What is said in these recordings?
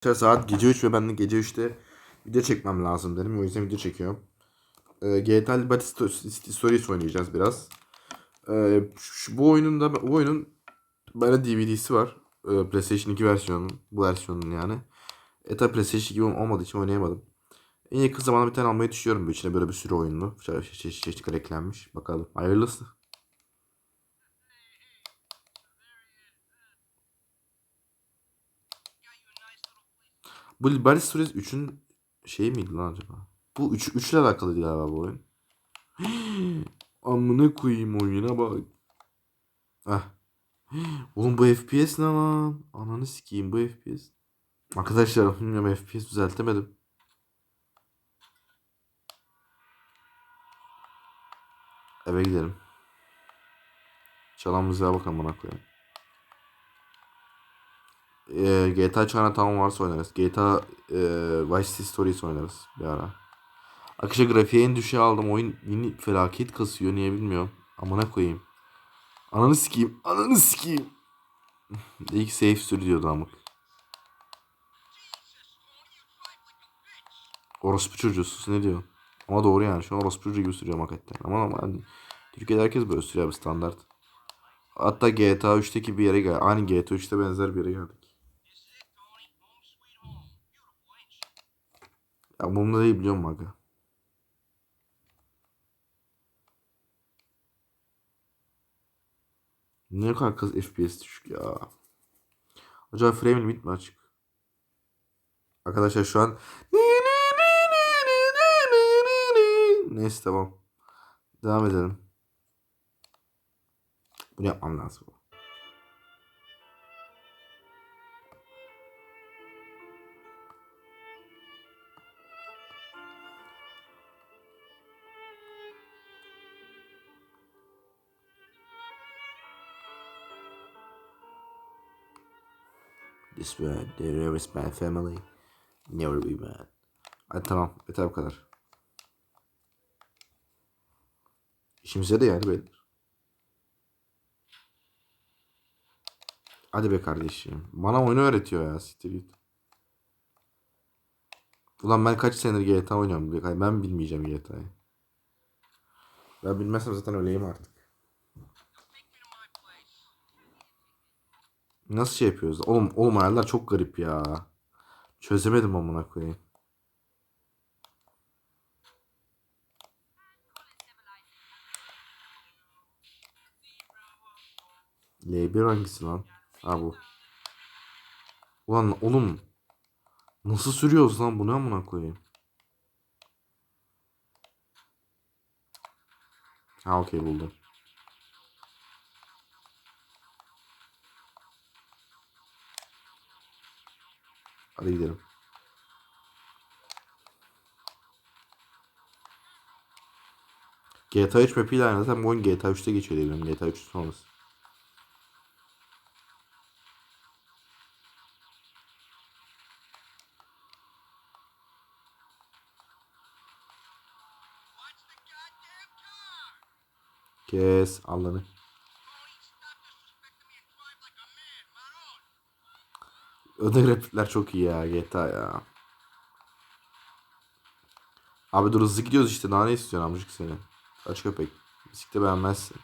İşte saat gece 3 ve ben de gece 3'te video çekmem lazım dedim. O yüzden video çekiyorum. Ee, GTA Liberty Sto- Stories oynayacağız biraz. Ee, şu, bu oyunun da bu oyunun bende DVD'si var. Ee, PlayStation 2 versiyonunun. Bu versiyonun yani. E tabi PlayStation 2 olmadığı için oynayamadım. En yakın zamanda bir tane almayı düşünüyorum. İçine böyle bir sürü oyunlu. Çeşit çeşit çeşit eklenmiş. Bakalım. Hayırlısı. Bu Liberty Stories 3'ün şeyi miydi lan acaba? Bu 3 3 ile alakalıydı galiba bu oyun. Amına koyayım oyuna bak. Ah. Oğlum bu FPS ne lan? Ananı sikeyim bu FPS. Arkadaşlar bilmiyorum FPS düzeltemedim. Eve gidelim. Çalan müziğe bakalım bana koyayım. Ee, GTA Chinatown varsa oynarız. GTA e, Vice City Stories oynarız bir ara. Akışa grafiğe en düşüğe aldım. Oyun yeni felaket kasıyor. Niye bilmiyorum. Amına koyayım. Ananı sikeyim. Ananı sikeyim. Ki safe sürüyordu amık. Orospu çocuğu ne diyor? Ama doğru yani. Şu an orospu çocuğu gibi sürüyorum hakikaten. Ama ama hani Türkiye'de herkes böyle sürüyor abi standart. Hatta GTA 3'teki bir yere gel. Aynı GTA 3'te benzer bir yere geldik. Ya bununla değil biliyorum aga. Ne kadar kız FPS düşük ya. Acaba frame limit mi açık? Arkadaşlar şu an Neyse tamam. Devam edelim. Bunu yapmam lazım. This word, there is my family. Never be mad. Hadi tamam. Yeter bu kadar. İşimize de yani beyler. Hadi be kardeşim. Bana oyunu öğretiyor ya. Siktir git. Ulan ben kaç senedir GTA oynuyorum. Ben bilmeyeceğim GTA'yı. Ben bilmezsem zaten öleyim artık. Nasıl şey yapıyoruz? Oğlum, oğlum hayaller çok garip ya. Çözemedim amına koyayım. L1 hangisi lan? Ha bu. Ulan oğlum. Nasıl sürüyoruz lan bunu amına koyayım? Ha okey buldum. Hadi gidelim. GTA 3 map'iyle aynı. Zaten bu oyun GTA 3'te geçiyor diye biliyorum. GTA 3 sonrası. Kes Allah'ını. Öde replikler çok iyi ya GTA ya. Abi dur hızlı gidiyoruz işte daha ne istiyorsun amcık seni. Kaç köpek. Bisikte beğenmezsin.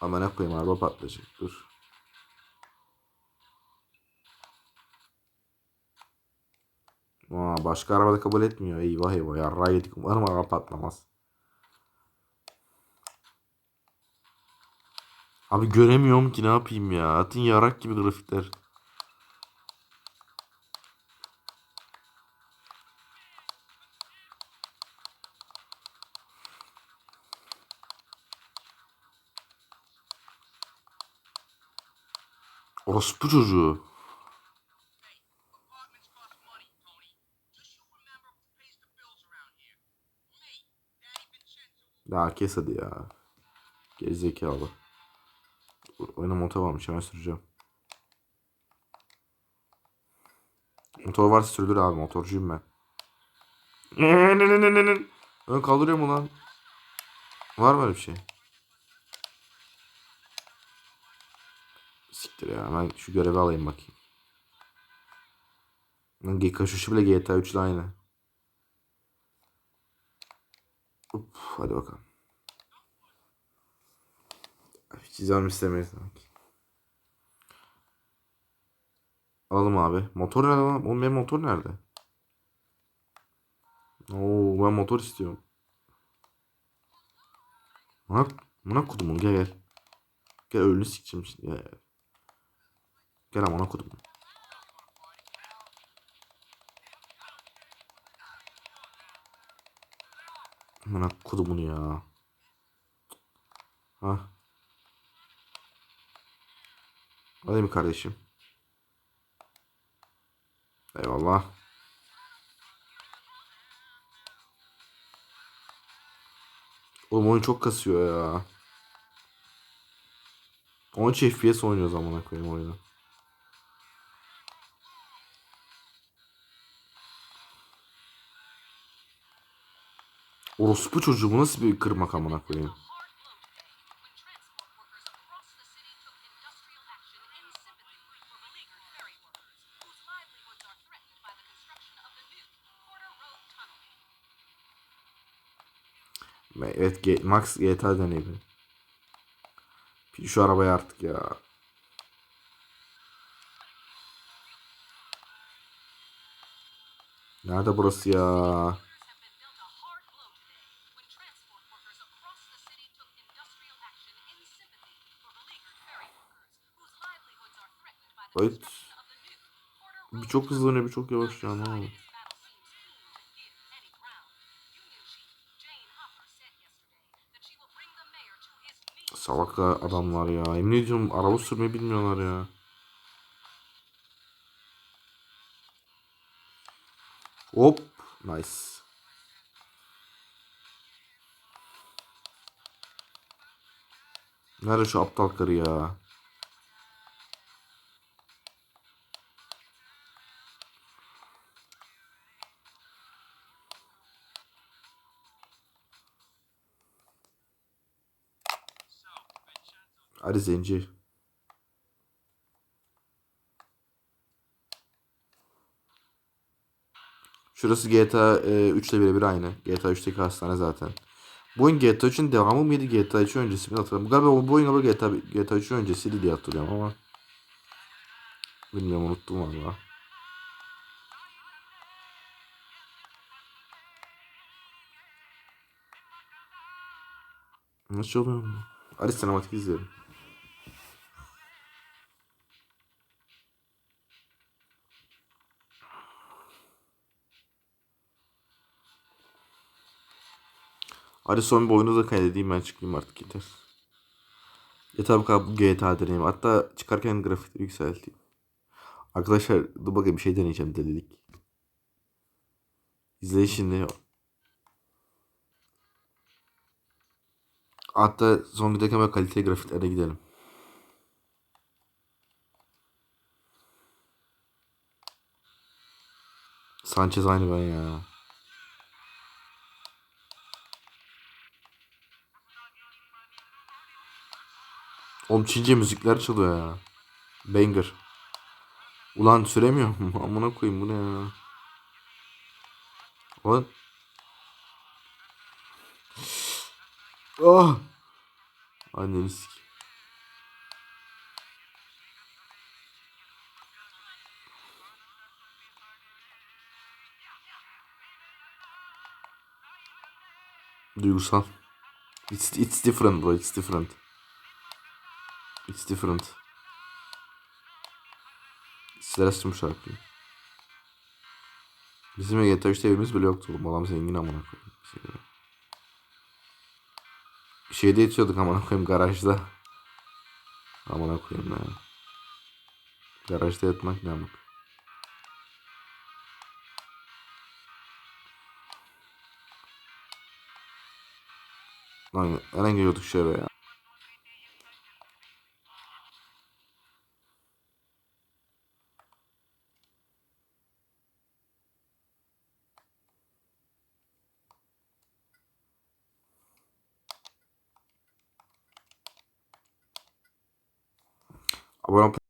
Ama ne koyayım araba patlayacak dur. Aa, başka arabada kabul etmiyor. Eyvah eyvah yarrağı yedik. Umarım araba patlamaz. Abi göremiyorum ki ne yapayım ya. Atın yarak gibi grafikler. Orospu çocuğu. Ya kes hadi ya. Gerizekalı. Oyuna motor varmış hemen süreceğim. Motor varsa sürdür abi motorcuyum ben. Ön kaldırıyor mu lan? Var mı öyle bir şey? Siktir ya. Ben şu görevi alayım bakayım. Lan G kaşışı bile GTA 3 ile aynı. Up, hadi bakalım. Hiç izlemem istemeyiz sanki. Alalım abi. Motor nerede lan? Oğlum benim motor nerede? Oo ben motor istiyorum. Buna, buna kudumun gel gel. Gel ölünü sikeceğim şimdi. Gel, gel. Gel amına kodum. Amına kodumunu ya. Ha. Alayım kardeşim. Eyvallah. Oğlum oyun çok kasıyor ya. 13 FPS oynuyoruz amına koyayım oyunu. Orospu çocuğu bu nasıl bir kırmak amına koyayım. Evet Max GTA deneyimi. Şu arabaya artık ya. Nerede burası ya? Evet. Bir çok hızlanıyor bir çok yavaş ya ne Salak adamlar ya. Emin ediyorum araba sürmeyi bilmiyorlar ya. Hop. Nice. Nerede şu aptal karı ya? Hadi zenci. Şurası GTA e, 3 ile birebir aynı. GTA 3'teki hastane zaten. Bu oyun GTA 3'ün devamı mıydı GTA 3 öncesi mi hatırlamıyorum. Galiba bu oyun galiba GTA, GTA 3 öncesiydi diye hatırlıyorum ama. Bilmiyorum unuttum valla. Nasıl oluyor? Hadi sinematik izleyelim. Hadi son bir oyunu da kaydedeyim ben çıkayım artık yeter. Yeter bu kadar bu GTA deneyim. Hatta çıkarken grafikleri yükselteyim. Arkadaşlar dur bakayım bir şey deneyeceğim delilik. İzleyin şimdi. Hatta son giderken böyle kaliteli grafiklere gidelim. Sanchez aynı ben ya. Oğlum Çince müzikler çalıyor ya. Banger. Ulan süremiyorum. Amına koyayım bu ne ya. Ulan. Ah. Anneni sik. Duygusal. It's, it's different bro. It's different. It's different. Sizlere açtım şarkıyı. Bizim GTA 3'te evimiz bile yoktu oğlum. Adam zengin amına koyayım. Şey- Şeyde yatıyorduk amına koyayım garajda. Amına koyayım ya. Garajda yatmak ne amık. Lan nereden geliyorduk eve ya? voilà